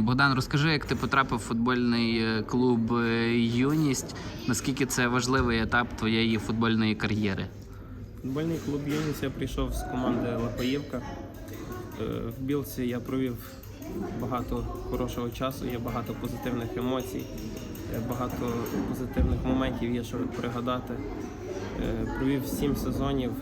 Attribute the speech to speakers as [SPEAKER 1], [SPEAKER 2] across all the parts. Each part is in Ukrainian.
[SPEAKER 1] Богдан, розкажи, як ти потрапив в футбольний е, клуб е, Юність. Наскільки це важливий етап твоєї футбольної кар'єри?
[SPEAKER 2] Футбольний клуб Юніс я прийшов з команди Лапаївка. Е, В Білці я провів багато хорошого часу, є багато позитивних емоцій, е, багато позитивних моментів є, що пригадати. Е, Провів сім сезонів.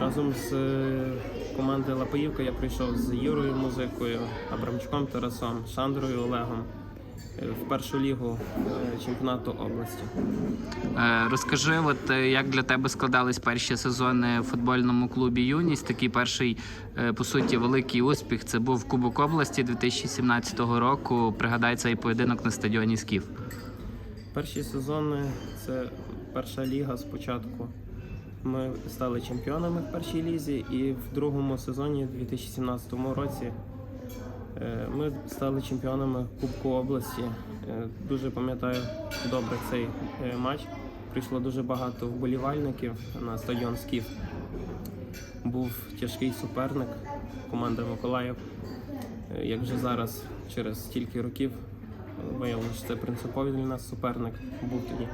[SPEAKER 2] Разом з е, команди Лапаївка я прийшов з Юрою Музикою, Абрамчуком Тарасом, Шандрою Олегом е, в першу лігу е, чемпіонату області.
[SPEAKER 1] Розкажи, от як для тебе складались перші сезони в футбольному клубі Юність. Такий перший, по суті, великий успіх. Це був Кубок області 2017 року. Пригадай цей поєдинок на стадіоні Скіф.
[SPEAKER 2] Перші сезони це перша ліга спочатку. Ми стали чемпіонами в першій лізі, і в другому сезоні, 2017 році, е, ми стали чемпіонами Кубку області. Е, Дуже пам'ятаю добре цей е, матч. Прийшло дуже багато вболівальників на стадіон Скіф. Був тяжкий суперник, команда Миколаїв. Як вже зараз, через стільки років, виявилося, що це принциповий для нас суперник був тоді.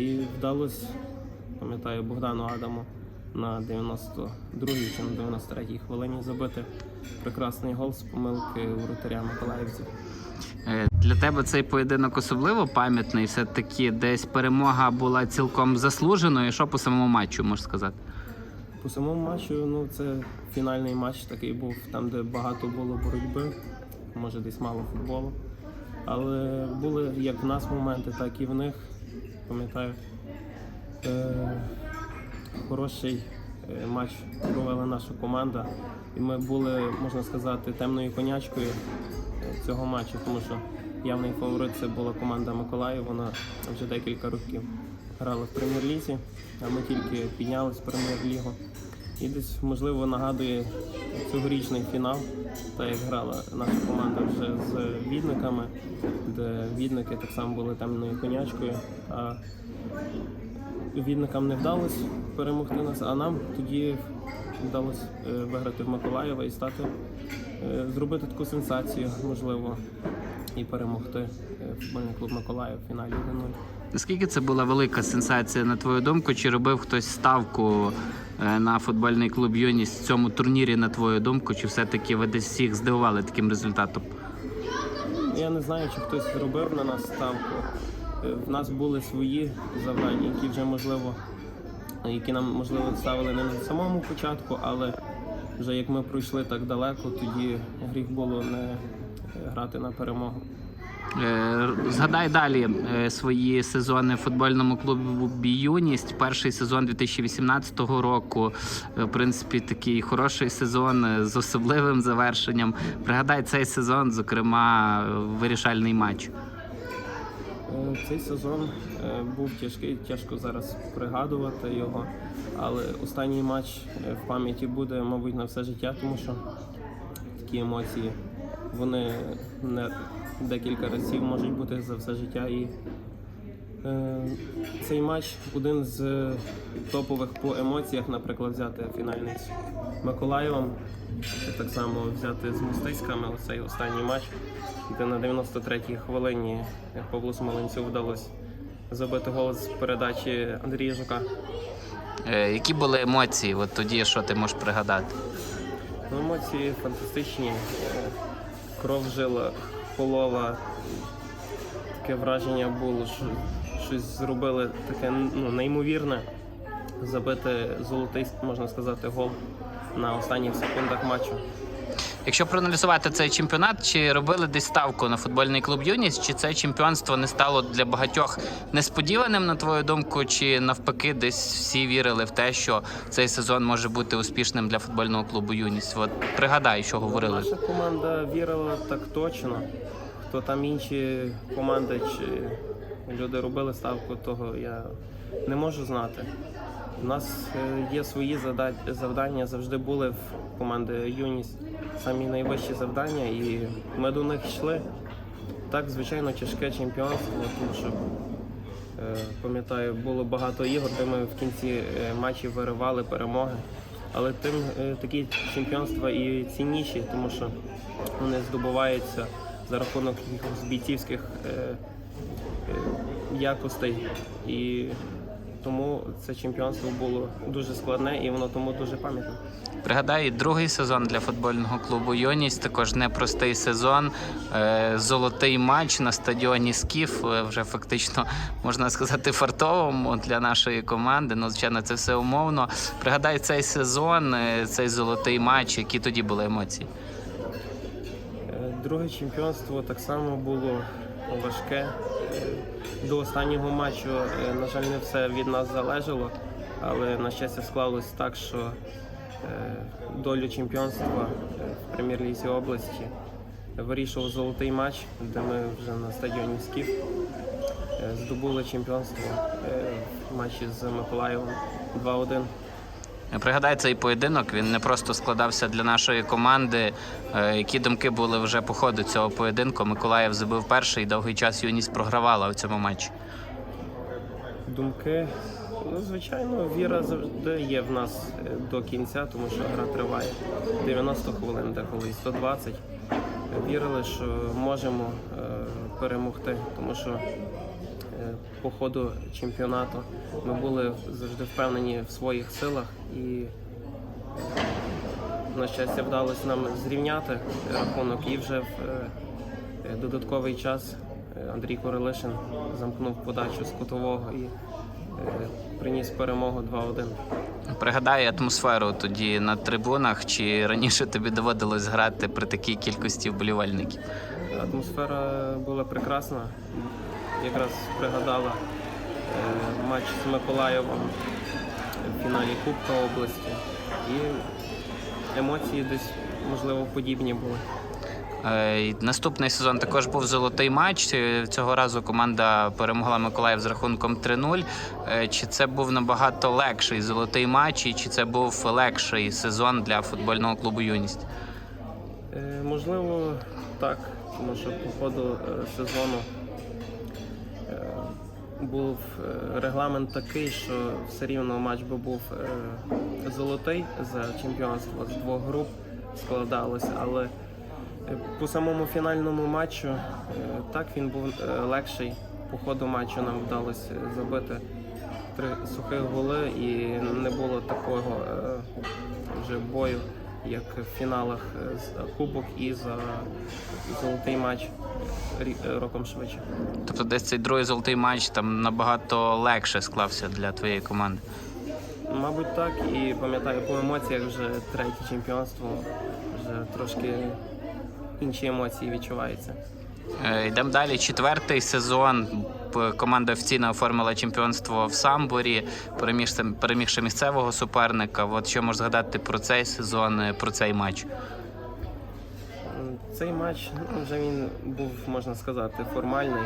[SPEAKER 2] І вдалося, пам'ятаю, Богдану Адаму на 92-й чи на 93-й хвилині забити прекрасний гол з помилки воротаря Миколаївців.
[SPEAKER 1] Е, Для тебе цей поєдинок особливо пам'ятний. Все таки десь перемога була цілком заслуженою. Що по самому матчу можеш сказати?
[SPEAKER 2] По самому матчу, ну це фінальний матч такий був, там, де багато було боротьби, може десь мало футболу. Але були як в нас моменти, так і в них. Пам'ятаю, хороший е, матч провела наша команда. І ми були, можна сказати, темною конячкою е, цього матчу, тому що явний фаворит це була команда Миколаїв. Вона вже декілька років грала в прем'єр-лізі, а ми тільки піднялись в прем'єр-лігу. І десь, можливо, нагадує цьогорічний фінал, та як грала наша команда вже з відниками, де відники так само були темною конячкою. А відникам не вдалося перемогти нас, а нам тоді вдалося е, виграти в Миколаєва і стати, е, зробити таку сенсацію, можливо, і перемогти е, футбольний клуб Миколаїв в фіналі 1-0.
[SPEAKER 1] Наскільки це була велика сенсація, на твою думку? Чи робив хтось ставку на футбольний клуб Юність в цьому турнірі, на твою думку? Чи все-таки ви десь всіх здивували таким результатом?
[SPEAKER 2] Я не знаю, чи хтось зробив на нас ставку. В нас були свої завдання, які вже можливо, які нам можливо ставили не на самому початку, але вже як ми пройшли так далеко, тоді гріх було не е, грати на перемогу.
[SPEAKER 1] Е, Згадай далі е, свої сезони в футбольному клубі Юність. Перший сезон 2018 року. В принципі, такий хороший сезон з особливим завершенням. Пригадай цей сезон, зокрема, вирішальний матч.
[SPEAKER 2] Е, Цей сезон е, був тяжкий, тяжко зараз пригадувати його, але останній матч е, в пам'яті буде, мабуть, на все життя, тому що такі емоції вони не декілька разів можуть бути за все життя. І цей матч один з топових по емоціях, наприклад, взяти фінальний з Миколаєвом, так само взяти з Мостиськами оцей останній матч, де на 93-й хвилині Павлу Смоленцю вдалося забити гол з передачі Андрія Жука.
[SPEAKER 1] Е, Які були емоції? От тоді, що ти можеш пригадати?
[SPEAKER 2] Ну, емоції фантастичні. Е, Кров жила, полова. Таке враження було, що щось зробили таке ну, неймовірне. Забити золотий, можна сказати, гол на останніх секундах матчу.
[SPEAKER 1] Якщо проаналізувати цей чемпіонат, чи робили десь ставку на футбольний клуб Юність, чи це чемпіонство не стало для багатьох несподіваним, на твою думку, чи навпаки, десь всі вірили в те, що цей сезон може бути успішним для футбольного клубу Юність? От пригадай, що говорили.
[SPEAKER 2] Наша команда вірила так точно. Хто там інші команди чи люди робили ставку, того я не можу знати. У нас е, є свої завдання, завжди були в команди Юність самі найвищі завдання, і ми до них йшли. Так, звичайно, тяжке чемпіонство, тому що е, пам'ятаю, було багато ігор, де ми в кінці е, матчів виривали перемоги. Але тим такі чемпіонства і цінніші, тому що вони здобуваються за рахунок якихось бійцівських якостей. І тому це чемпіонство було дуже складне і воно тому дуже пам'ятне.
[SPEAKER 1] Пригадаю, другий сезон для футбольного клубу Юність. Також непростий сезон. Е, Золотий матч на стадіоні Скіф. е, Вже фактично можна сказати фартовому для нашої команди. Ну, звичайно, це все умовно. Пригадай цей сезон, е, цей золотий матч. Які тоді були емоції?
[SPEAKER 2] Друге чемпіонство так само було важке. До останнього матчу, е, на жаль, не все від нас залежало, але на щастя склалось так, що е, долю чемпіонства е, в прем'єр-лізі області вирішував золотий матч, де ми вже на стадіоні Скіф здобули чемпіонство в матчі з Миколаєвом 2-1.
[SPEAKER 1] Пригадай цей поєдинок. Він не просто складався для нашої команди. Е, Які думки були вже по ходу цього поєдинку? Миколаїв забив перший і довгий час юність програвала у цьому матчі.
[SPEAKER 2] Думки, ну звичайно, віра завжди є в нас е, до кінця, тому що гра триває 90 хвилин, деколи і 120. Вірили, що можемо е, перемогти, тому що по ходу чемпіонату ми були завжди впевнені в своїх силах і е, на щастя вдалося нам зрівняти рахунок і вже в е, е, додатковий час е, Андрій Королишин замкнув подачу з кутового і е, приніс перемогу 2-1.
[SPEAKER 1] Пригадай атмосферу тоді на трибунах, чи раніше тобі доводилось грати при такій кількості вболівальників?
[SPEAKER 2] Атмосфера була прекрасна. Якраз пригадала е, матч з Миколаєвом в фіналі Кубка області. І емоції десь, можливо, подібні були.
[SPEAKER 1] Е, Наступний сезон також був золотий матч. Е, Цього разу команда перемогла Миколаїв з рахунком 3-0. Е, Чи це був набагато легший золотий матч, і чи це був легший сезон для футбольного клубу Юність?
[SPEAKER 2] Можливо, так, тому що по ходу сезону був е, регламент такий, що все рівно матч би був е, золотий за чемпіонство з двох груп складалося, але е, по самому фінальному матчу так він був легший. По ходу матчу нам вдалося забити три сухих голи і не було такого вже бою, як в фіналах е, з Кубок і за золотий матч е, роком швидше.
[SPEAKER 1] Тобто, десь цей другий золотий матч там набагато легше склався для твоєї команди.
[SPEAKER 2] Мабуть, так. І пам'ятаю, по емоціях вже третє чемпіонство, вже трошки інші емоції відчуваються.
[SPEAKER 1] Е, Йдемо далі. Четвертий сезон. П- Команда офіційно оформила чемпіонство в Самборі, перемігши, перемігши місцевого суперника. От що можеш згадати про цей сезон, е, про цей матч?
[SPEAKER 2] Цей матч ну, вже він був, можна сказати, формальний,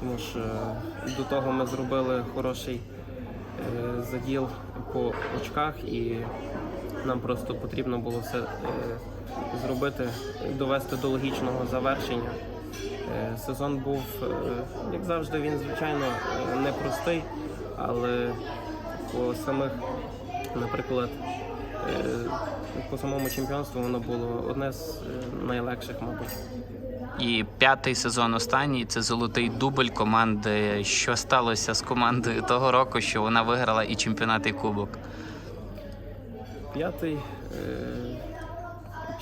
[SPEAKER 2] тому що до того ми зробили хороший е, заділ по очках, і нам просто потрібно було все е, зробити, довести до логічного завершення. Е, сезон був, е, як завжди, він звичайно е, непростий, але по самих, наприклад, по самому чемпіонству воно було одне з найлегших, мабуть.
[SPEAKER 1] І п'ятий сезон останній це золотий дубль команди. Що сталося з командою того року, що вона виграла і чемпіонат, і кубок?
[SPEAKER 2] П'ятий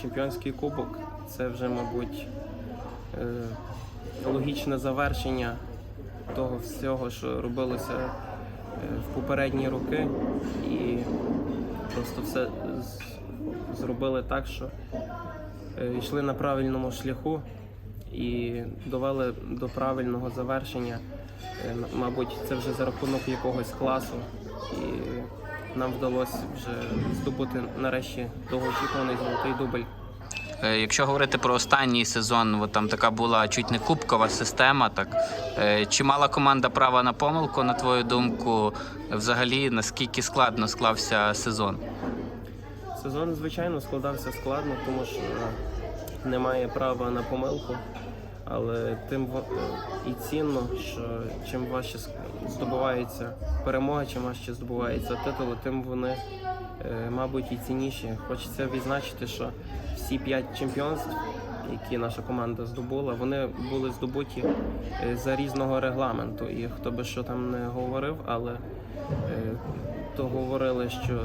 [SPEAKER 2] чемпіонський кубок це вже, мабуть, логічне завершення того всього, що робилося е, в попередні роки. І просто все зробили так, що е, йшли на правильному шляху і довели до правильного завершення. Е, Мабуть, це вже за рахунок якогось класу. І нам вдалося вже здобути нарешті довгоочікуваний золотий дубль.
[SPEAKER 1] Е, Якщо говорити про останній сезон, от там така була чуть не кубкова система. Так Е, чи мала команда права на помилку, на твою думку? Взагалі, наскільки складно склався сезон?
[SPEAKER 2] Сезон, звичайно, складався складно, тому що немає права на помилку, але тим і цінно, що чим важче здобувається перемога, чим важче здобувається титули, тим вони е, мабуть, і цінніші. Хочеться відзначити, що всі п'ять чемпіонств, які наша команда здобула, вони були здобуті е, за різного регламенту. І хто би що там не говорив, але е, то говорили, що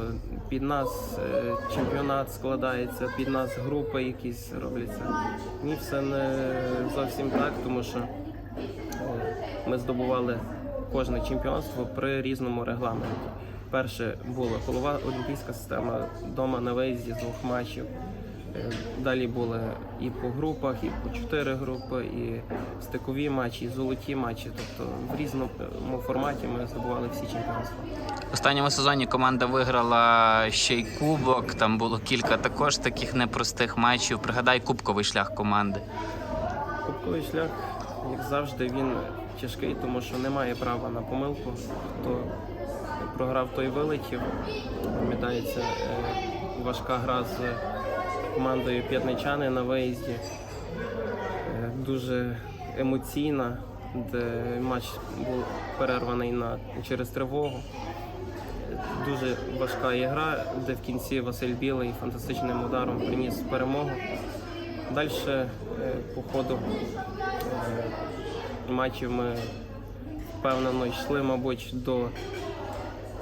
[SPEAKER 2] під нас е, чемпіонат складається, під нас групи якісь робляться. Ні, все не зовсім так, тому що ми здобували кожне чемпіонство при різному регламенті. Перше була колова олімпійська система вдома на виїзді з двох матчів. Е, Далі були і по групах, і по чотири групи, і стикові матчі, і золоті матчі. Тобто в різному форматі ми здобували всі чемпіонства.
[SPEAKER 1] В останньому сезоні команда виграла ще й кубок. Там було кілька також таких непростих матчів. Пригадай кубковий шлях команди.
[SPEAKER 2] Кубковий шлях, як завжди, він тяжкий, тому що немає права на помилку. Хто програв, той вилетів. Пам'ятається е, важка гра з командою П'ятничани на виїзді. Е, Дуже емоційна, де матч був перерваний на, через тривогу. Е, Дуже важка ігра, де в кінці Василь Білий фантастичним ударом приніс перемогу. Далі по ходу е, матчів ми впевнено йшли, мабуть, до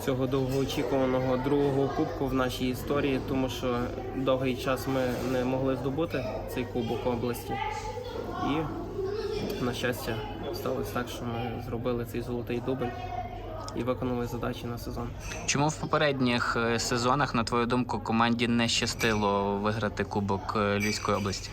[SPEAKER 2] цього довгоочікуваного другого кубку в нашій історії, тому що довгий час ми не могли здобути цей кубок області. І, на щастя, сталося так, що ми зробили цей золотий дубль і виконали задачі на сезон.
[SPEAKER 1] Чому в попередніх е, сезонах, на твою думку, команді не щастило виграти кубок е, Львівської області?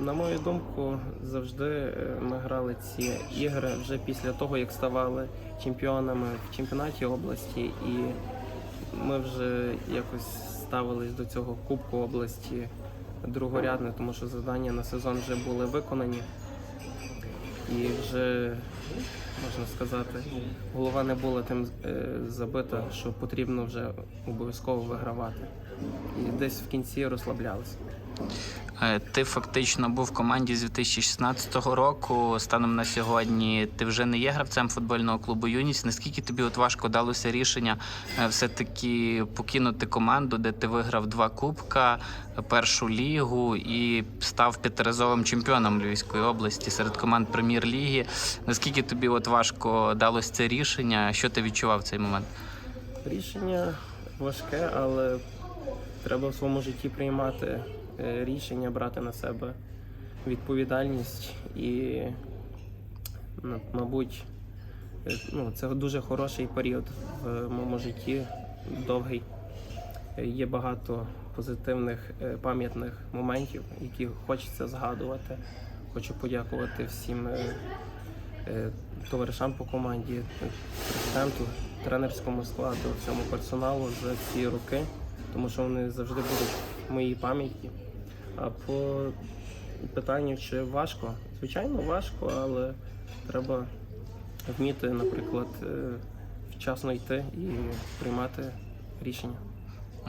[SPEAKER 2] На мою думку, завжди е, ми грали ці ігри вже після того, як ставали чемпіонами в чемпіонаті області, і ми вже якось ставились до цього Кубку області другорядне, тому що завдання на сезон вже були виконані. І вже, можна сказати, голова не була тим е, забита, що потрібно вже обов'язково вигравати. І десь в кінці розслаблялися.
[SPEAKER 1] Е, Ти фактично був в команді з 2016 року. Станом на сьогодні ти вже не є гравцем футбольного клубу Юність. Наскільки тобі от важко далося рішення е, все-таки покинути команду, де ти виграв два кубка, першу лігу і став п'ятиразовим чемпіоном Львівської області серед команд прем'єр-ліги. Наскільки тобі от важко далось це рішення? Що ти відчував в цей момент?
[SPEAKER 2] Рішення важке, але треба в своєму житті приймати рішення, брати на себе відповідальність і, мабуть, е, ну, це дуже хороший період в моєму житті, довгий. Е, Є багато позитивних е, пам'ятних моментів, які хочеться згадувати. Хочу подякувати всім е, е, товаришам по команді, е, президенту, тренерському складу, всьому персоналу за ці роки, тому що вони завжди будуть в моїй пам'яті. А по питанню, чи важко? Звичайно, важко, але треба вміти, наприклад, е, вчасно йти і приймати рішення.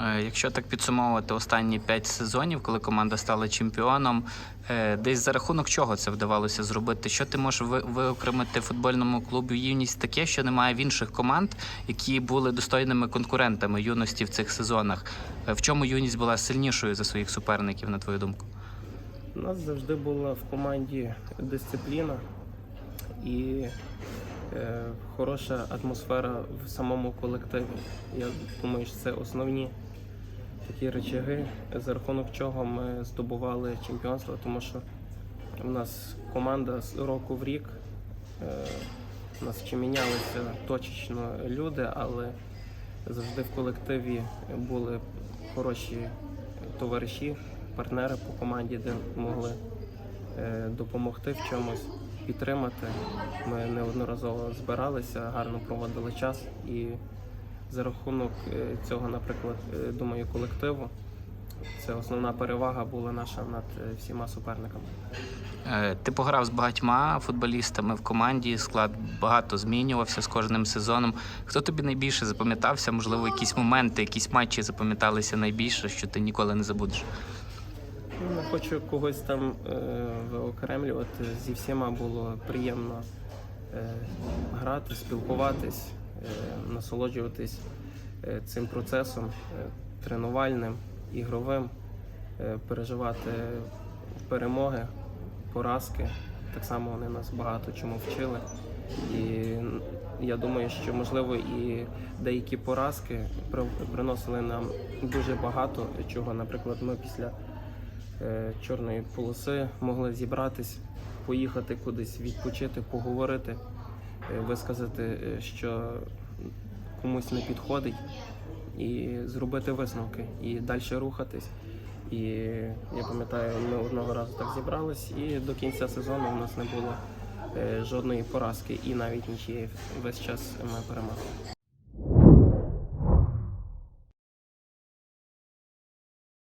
[SPEAKER 1] Е, Якщо так підсумовувати останні п'ять сезонів, коли команда стала чемпіоном, е, десь за рахунок чого це вдавалося зробити? Що ти можеш виокремити футбольному клубу юність таке, що немає в інших команд, які були достойними конкурентами юності в цих сезонах? Е, В чому юність була сильнішою за своїх суперників, на твою думку?
[SPEAKER 2] У нас завжди була в команді дисципліна і е, хороша атмосфера в самому колективі. Я думаю, що це основні такі речаги, за рахунок чого ми здобували чемпіонство, тому що у нас команда з року в рік. Е, у нас чи мінялися точечно люди, але завжди в колективі були хороші товариші, партнери по команді, де могли е, допомогти в чомусь, підтримати. Ми неодноразово збиралися, гарно проводили час і за рахунок е, цього, наприклад, е, думаю, колективу. Це основна перевага була наша над е, всіма суперниками.
[SPEAKER 1] Ти пограв з багатьма футболістами в команді, склад багато змінювався з кожним сезоном. Хто тобі найбільше запам'ятався? Можливо, якісь моменти, якісь матчі запам'яталися найбільше, що ти ніколи не забудеш?
[SPEAKER 2] Ну, Не хочу когось там виокремлювати. Зі всіма було приємно грати, спілкуватись, насолоджуватись е, цим процесом е, тренувальним, ігровим, е, переживати перемоги, поразки. Так само вони нас багато чому вчили. І я думаю, що можливо і деякі поразки приносили нам дуже багато чого. Наприклад, ми після е, чорної полоси могли зібратись, поїхати кудись, відпочити, поговорити, е, висказати, е, що комусь не підходить, і зробити висновки, і далі рухатись. І я пам'ятаю, ми одного разу так зібрались, і до кінця сезону у нас не було е, жодної поразки, і навіть нічиєї весь час ми перемагали.